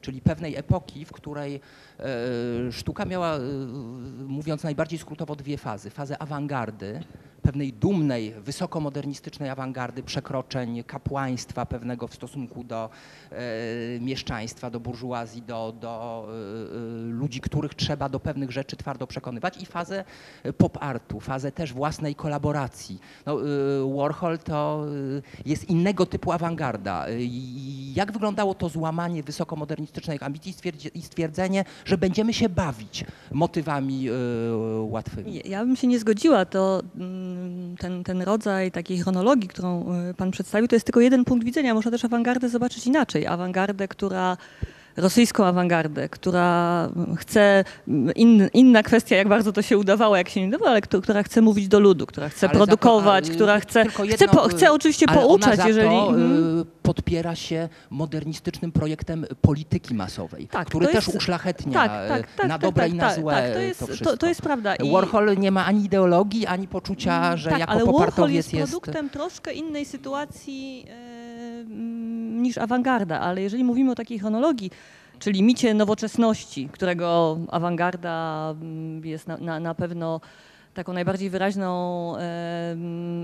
czyli pewnej epoki, w której e, sztuka miała, e, mówiąc najbardziej skrótowo, dwie fazy. Fazę awangardy, pewnej dumnej, wysokomodernistycznej awangardy, przekroczeń kapłaństwa pewnego w stosunku do e, mieszczaństwa, do burżuazji, do, do e, ludzi, których trzeba do pewnych rzeczy twardo przekonywać i fazę pop artu, fazę też własnej kolaboracji. No, e, Warhol to jest innego typu awangarda. Jak wyglądało to złamanie wysokomodernistycznych ambicji i stwierdzenie, że będziemy się bawić motywami łatwymi? Ja bym się nie zgodziła, to mm, ten, ten rodzaj takiej chronologii, którą y, pan przedstawił, to jest tylko jeden punkt widzenia. Można też awangardę zobaczyć inaczej. Awangardę, która rosyjską awangardę, która mm, chce, mm, in, inna kwestia, jak bardzo to się udawało, jak się nie udawało, ale kto- która chce mówić do ludu, która chce Ale to, produkować, y, która chce, tylko chce, jedno, po, chce oczywiście Ale pouczać, jeżeli... to mm. y, podpiera się modernistycznym projektem polityki masowej, Tak, który to też jest- uszlachetnia tak, e, tak, tak, na tak, dobre tak, i na tak, złe to jest, to to, wszystko. to jest prawda. I- Warhol nie ma ani ideologii, ani poczucia, że tak, jako ale Warhol popartowiec jest jest... produktem troszkę innej sytuacji e, mm, niż awangarda, ale jeżeli mówimy o takiej chronologii, czyli micie nowoczesności, którego awangarda mm, jest na, na, na pewno taką najbardziej wyraźną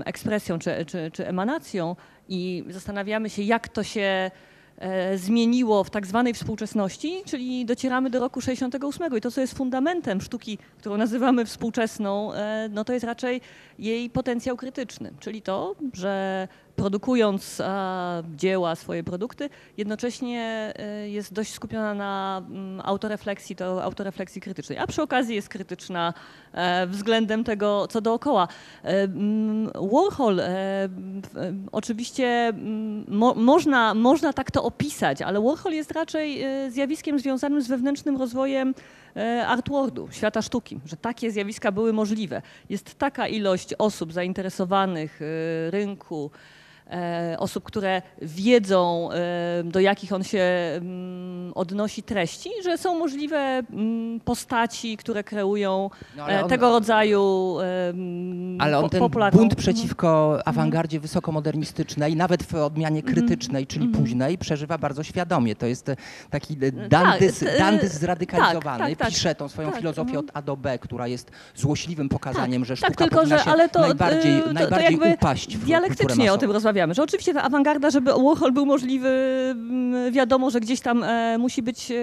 ekspresją czy, czy, czy emanacją i zastanawiamy się, jak to się e, zmieniło w tak zwanej współczesności, czyli docieramy do roku 68 i to, co jest fundamentem sztuki, którą nazywamy współczesną, e, no to jest raczej jej potencjał krytyczny, czyli to, że produkując a, dzieła, swoje produkty, jednocześnie e, jest dość skupiona na mm, autorefleksji, to autorefleksji krytycznej, a przy okazji jest krytyczna e, względem tego, co dookoła. E, mm, Warhol, e, e, oczywiście mm, mo, można, można tak to opisać, ale Warhol jest raczej e, zjawiskiem związanym z wewnętrznym rozwojem e, artwordu, świata sztuki, że takie zjawiska były możliwe. Jest taka ilość osób zainteresowanych e, rynku, e, osób, które wiedzą, e, do jakich on się mm, odnosi treści, że są możliwe mm, postaci, które kreują No, e, on- tego rodzaju e, Ale on ten popularną- bunt Mhm. przeciwko awangardzie wysokomodernistycznej, nawet w odmianie Mhm. krytycznej, czyli późnej, przeżywa bardzo świadomie. To jest e, taki e, Dandys, t- e, Dandys zradykalizowany. tak, tak, tak. Pisze tą swoją Tak, filozofię mhm. od A do B, która jest złośliwym pokazaniem, że tak, sztuka tylko, powinna że, się ale to, najbardziej, to, to najbardziej upaść w dialektycznie o tym rozmawiamy, że oczywiście ta awangarda, żeby Warhol był możliwy, mm, wiadomo, że gdzieś tam e, musi być e,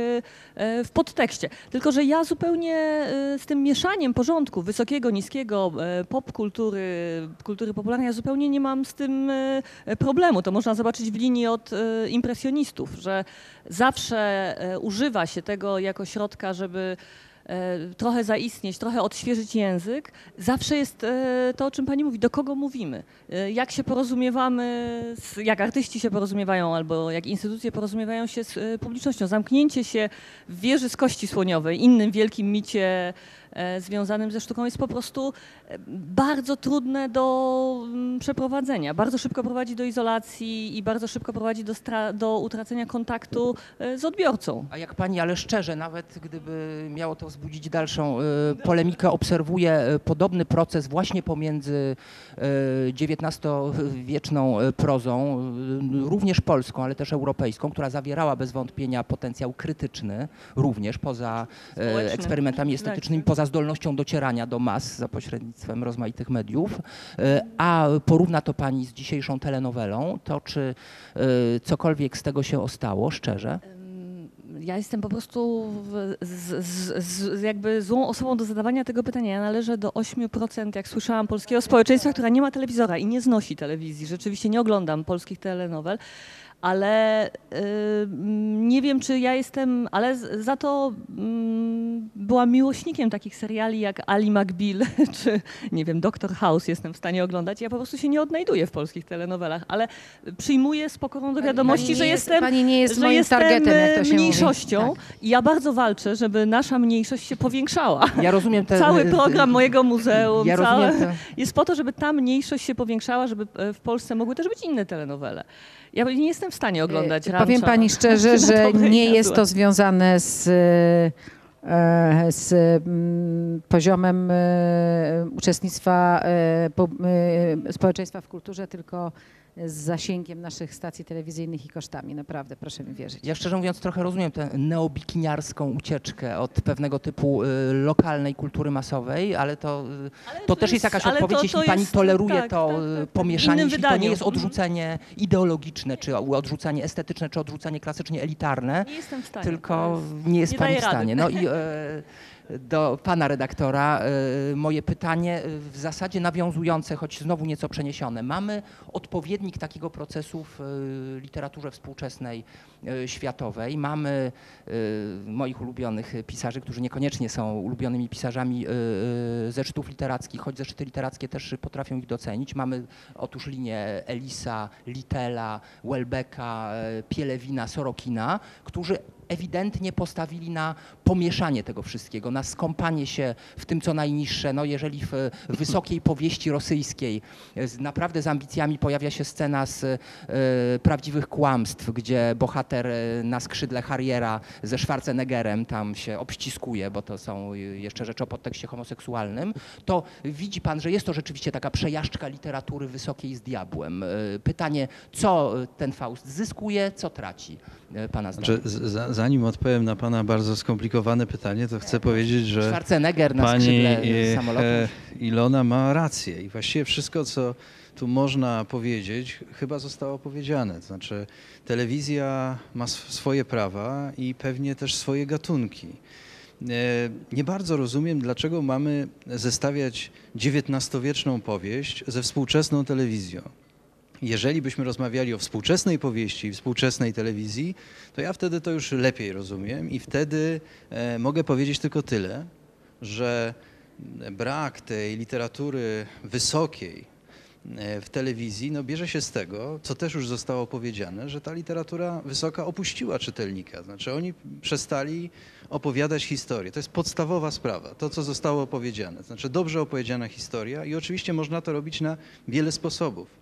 e, w podtekście. Tylko, że ja zupełnie z tym mieszaniem porządku wysokiego, niskiego, e, popkultury, kultury popularnej, ja zupełnie nie mam z tym problemu. To można zobaczyć w linii od impresjonistów, że zawsze używa się tego jako środka, żeby trochę zaistnieć, trochę odświeżyć język, zawsze jest e, to, o czym pani mówi, do kogo mówimy, e, jak się porozumiewamy, z, jak artyści się porozumiewają albo jak instytucje porozumiewają się z e, publicznością. Zamknięcie się w wieży z kości słoniowej, innym wielkim micie e, związanym ze sztuką jest po prostu e, bardzo trudne do mm, przeprowadzenia. Bardzo szybko prowadzi do izolacji i bardzo szybko prowadzi do, do utracenia kontaktu e, z odbiorcą. A jak pani, ale szczerze, nawet gdyby miało to wzbudzić dalszą polemikę, obserwuję podobny proces właśnie pomiędzy XIX-wieczną prozą, również polską, ale też europejską, która zawierała bez wątpienia potencjał krytyczny, również poza Społeczny. eksperymentami estetycznymi, Tak. Poza zdolnością docierania do mas za pośrednictwem rozmaitych mediów. Y, A porówna to pani z dzisiejszą telenowelą, to czy y, cokolwiek z tego się ostało, szczerze? Ja jestem po prostu z, z, z, jakby złą osobą do zadawania tego pytania. Ja należę do 8%, jak słyszałam, polskiego społeczeństwa, która nie ma telewizora i nie znosi telewizji. Rzeczywiście nie oglądam polskich telenowel. Ale y, nie wiem, czy ja jestem, ale za to byłam miłośnikiem takich seriali jak Ali McBeal, czy nie wiem, Doctor House jestem w stanie oglądać. Ja po prostu się nie odnajduję w polskich telenowelach, ale przyjmuję z pokorą do wiadomości, Pani że jest- jestem pani nie jest że moim jestem targetem, mniejszością mówi. i ja bardzo walczę, żeby nasza mniejszość się powiększała. Ja rozumiem ten, Cały program mojego muzeum Ja całe, te, jest po to, żeby ta mniejszość się powiększała, żeby e, w Polsce mogły też być inne telenowele. Ja nie jestem w stanie oglądać E. Powiem pani szczerze, że nie jest to związane z, e, z mm, poziomem e, uczestnictwa e, e, społeczeństwa w kulturze, tylko z zasięgiem naszych stacji telewizyjnych i kosztami. Naprawdę, proszę mi wierzyć. Ja szczerze mówiąc trochę rozumiem tę neobikiniarską ucieczkę od pewnego typu y, lokalnej kultury masowej, ale to, y, Ale to też jest jakaś ale odpowiedź, to- jeśli to pani jest- toleruje tak, to tak, y, tak, tak. Pomieszanie, jeśli to nie wydaniu. jest Mhm. odrzucenie ideologiczne, czy odrzucenie estetyczne, czy odrzucenie klasycznie elitarne, Nie jestem w stanie. tylko to jest- nie jest nie pani w stanie. rady. No i e, do pana redaktora e, moje pytanie e, w zasadzie nawiązujące, choć znowu nieco przeniesione. Mamy odpowiednik takiego procesu w e, literaturze współczesnej światowej. Mamy moich ulubionych pisarzy, którzy niekoniecznie są ulubionymi pisarzami e, e, zeszytów literackich, choć zeszyty literackie też potrafią ich docenić. Mamy otóż linię Elisa, Littela, Welbecka, Pielewina, Sorokina, którzy ewidentnie postawili na pomieszanie tego wszystkiego, na skąpanie się w tym, co najniższe. No jeżeli w wysokiej powieści rosyjskiej e, z, naprawdę z ambicjami pojawia się scena z e, prawdziwych kłamstw, gdzie bohater e, na skrzydle Harriera ze Schwarzeneggerem tam się obściskuje, bo to są jeszcze rzeczy o podtekście homoseksualnym, to widzi pan, że jest to rzeczywiście taka przejażdżka literatury wysokiej z diabłem. Pytanie, co ten Faust zyskuje, co traci, pana zdaniem? Znaczy, z- za- zanim odpowiem na Pana bardzo skomplikowane pytanie, to chcę powiedzieć, że Pani e, e, Ilona ma rację i właściwie wszystko, co tu można powiedzieć, chyba zostało powiedziane. To znaczy, telewizja ma sw- swoje prawa i pewnie też swoje gatunki. E, Nie bardzo rozumiem, dlaczego mamy zestawiać XIX-wieczną powieść ze współczesną telewizją. Jeżeli byśmy rozmawiali o współczesnej powieści współczesnej telewizji, to ja wtedy to już lepiej rozumiem i wtedy e, mogę powiedzieć tylko tyle, że brak tej literatury wysokiej e, w telewizji no, bierze się z tego, co też już zostało powiedziane, że ta literatura wysoka opuściła czytelnika. Znaczy oni przestali opowiadać historię. To jest podstawowa sprawa, to co zostało opowiedziane. Znaczy dobrze opowiedziana historia i oczywiście można to robić na wiele sposobów.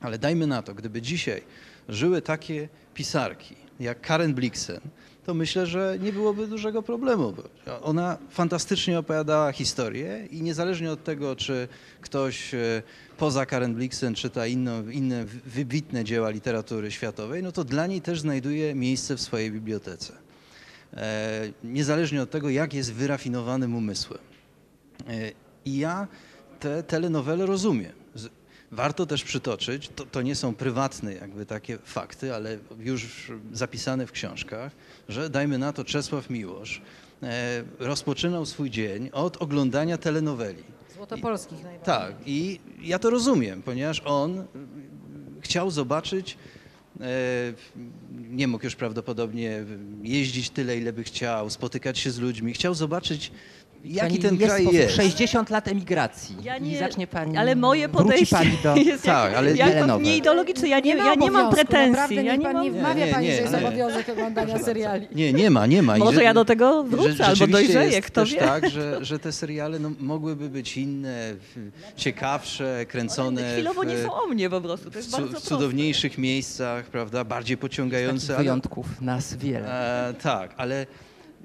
Ale dajmy na to, gdyby dzisiaj żyły takie pisarki jak Karen Blixen, to myślę, że nie byłoby dużego problemu. Ona fantastycznie opowiadała historię i niezależnie od tego, czy ktoś e, poza Karen Blixen czyta inno, inne wy- wybitne dzieła literatury światowej, no to dla niej też znajduje miejsce w swojej bibliotece. E, Niezależnie od tego, jak jest wyrafinowanym umysłem. E, I ja te telenowele rozumiem. Warto też przytoczyć, to, to nie są prywatne jakby takie fakty, ale już zapisane w książkach, że dajmy na to Czesław Miłosz e, rozpoczynał swój dzień od oglądania telenoweli. Złotopolskich najbardziej. Tak, i ja to rozumiem, ponieważ on mm, chciał zobaczyć, e, nie mógł już prawdopodobnie jeździć tyle, ile by chciał, spotykać się z ludźmi, chciał zobaczyć, jaki ten jest kraj po jest. 60 lat emigracji Ja i nie- zacznie pani Ale moje podejście pani do jest Tak, jak, ale jak telenowe. nie ideologiczne. Ja nie, ma ja nie mam pretensji. Naprawdę, Ja nie pan mam... nie Nie, wmawia nie, pani, nie, że jest nie. obowiązek oglądania seriali. Nie, nie ma, nie ma. I Może że- ja do tego że wrócę albo rzeczywiście dojrzeję, jest kto też wie. tak, że, że te seriale no, mogłyby być inne, w- ciekawsze, kręcone One chwilowo w, nie są o mnie po prostu. To w, jest bardzo w proste. cudowniejszych miejscach, prawda, bardziej takich pociągające. ale- wyjątków nas wiele. E, tak, ale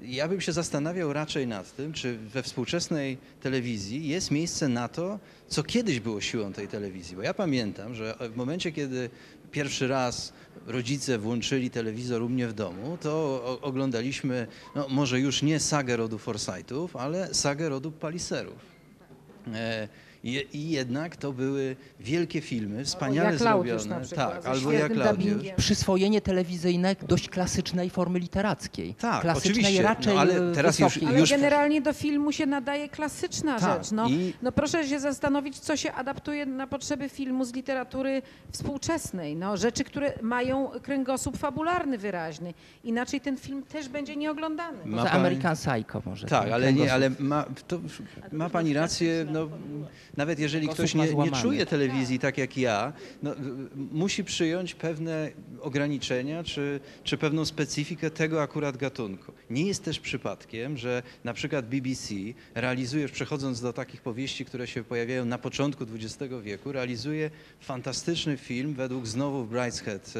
ja bym się zastanawiał raczej nad tym, czy we współczesnej telewizji jest miejsce na to, co kiedyś było siłą tej telewizji. Bo ja pamiętam, że w momencie, kiedy pierwszy raz rodzice włączyli telewizor u mnie w domu, to oglądaliśmy, no może już nie sagę rodu Forsythów, ale sagę rodu Paliserów. E, je- I jednak to były wielkie filmy, wspaniale jak zrobione. na przykład, tak, albo jak Klaudiusz. Przyswojenie telewizyjne dość klasycznej formy literackiej. Tak, klasycznej oczywiście, no, raczej ale e, teraz już- wysokiej. Ale już- generalnie do filmu się nadaje klasyczna Tak, rzecz. No, i- no proszę się zastanowić, co się adaptuje na potrzeby filmu z literatury współczesnej. No, rzeczy, które mają kręgosłup fabularny wyraźny. Inaczej ten film też będzie nieoglądany. Ma Może pani- American Psycho może. Tak, ale nie, ale ma, to, ma pani rację, no, nawet jeżeli ktoś nie, nie czuje telewizji tak jak ja, no, musi przyjąć pewne ograniczenia czy, czy pewną specyfikę tego akurat gatunku. Nie jest też przypadkiem, że na przykład BBC realizuje, już przechodząc do takich powieści, które się pojawiają na początku XX wieku, realizuje fantastyczny film według znowu Brideshead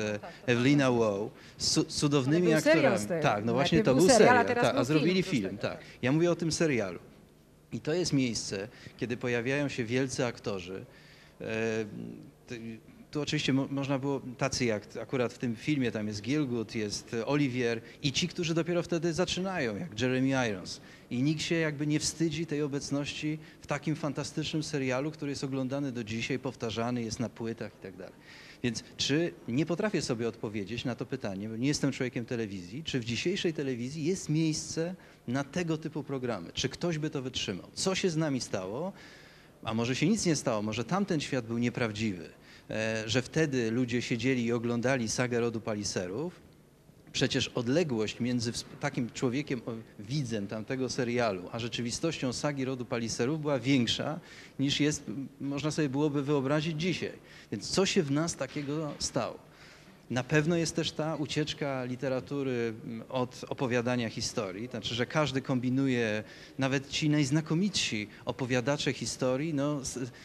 Evelina Wow z cu- cudownymi aktorami. Tak, no właśnie to był serial, a serial, tak, zrobili film, tak. Ja mówię o tym serialu. I to jest miejsce, kiedy pojawiają się wielcy aktorzy. E, tu oczywiście mo, można było, tacy jak akurat w tym filmie, tam jest Gilgut, jest Olivier i ci, którzy dopiero wtedy zaczynają, jak Jeremy Irons. I nikt się jakby nie wstydzi tej obecności w takim fantastycznym serialu, który jest oglądany do dzisiaj, powtarzany, jest na płytach i tak dalej. Więc czy nie potrafię sobie odpowiedzieć na to pytanie, bo nie jestem człowiekiem telewizji, czy w dzisiejszej telewizji jest miejsce na tego typu programy? Czy ktoś by to wytrzymał? Co się z nami stało? A może się nic nie stało, może tamten świat był nieprawdziwy, e, że wtedy ludzie siedzieli i oglądali sagę rodu Paliserów. Przecież odległość między takim człowiekiem, widzem tamtego serialu, a rzeczywistością sagi rodu Paliserów była większa niż jest, można sobie byłoby wyobrazić dzisiaj. Więc co się w nas takiego stało? Na pewno jest też ta ucieczka literatury mm, od opowiadania historii, to znaczy, że każdy kombinuje, nawet ci najznakomitsi opowiadacze historii, no,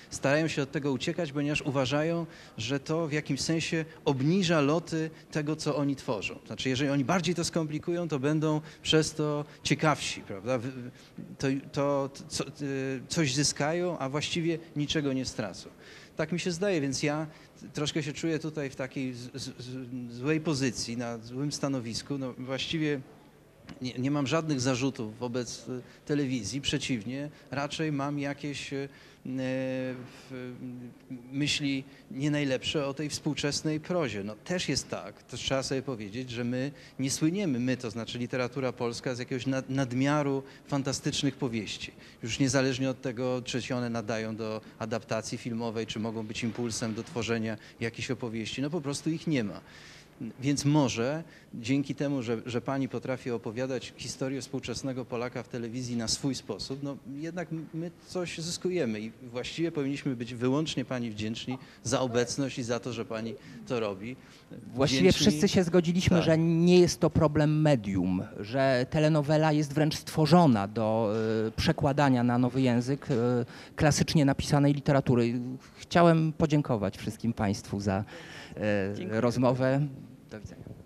starają się od tego uciekać, ponieważ uważają, że to w jakimś sensie obniża loty tego, co oni tworzą. Znaczy, jeżeli oni bardziej to skomplikują, to będą przez to ciekawsi, prawda? To, to co, y, coś zyskają, a właściwie niczego nie stracą. Tak mi się zdaje, więc ja troszkę się czuję tutaj w takiej z, z, złej pozycji, na złym stanowisku. No, właściwie nie, nie mam żadnych zarzutów wobec e, telewizji, przeciwnie, raczej mam jakieś e, myśli nie najlepsze o tej współczesnej prozie. No, też jest tak, to trzeba sobie powiedzieć, że my nie słyniemy, my, to znaczy literatura polska, z jakiegoś nad, nadmiaru fantastycznych powieści. Już niezależnie od tego, czy się one nadają do adaptacji filmowej, czy mogą być impulsem do tworzenia jakichś opowieści, no po prostu ich nie ma. Więc może dzięki temu, że, że pani potrafi opowiadać historię współczesnego Polaka w telewizji na swój sposób, no jednak my coś zyskujemy i właściwie powinniśmy być wyłącznie pani wdzięczni za obecność i za to, że pani to robi. Właściwie Wdzięczni- wszyscy się zgodziliśmy, Tak. że nie jest to problem medium, że telenowela jest wręcz stworzona do e, przekładania na nowy język e, klasycznie napisanej literatury. Chciałem podziękować wszystkim Państwu za Dziękuję. rozmowę. Do widzenia.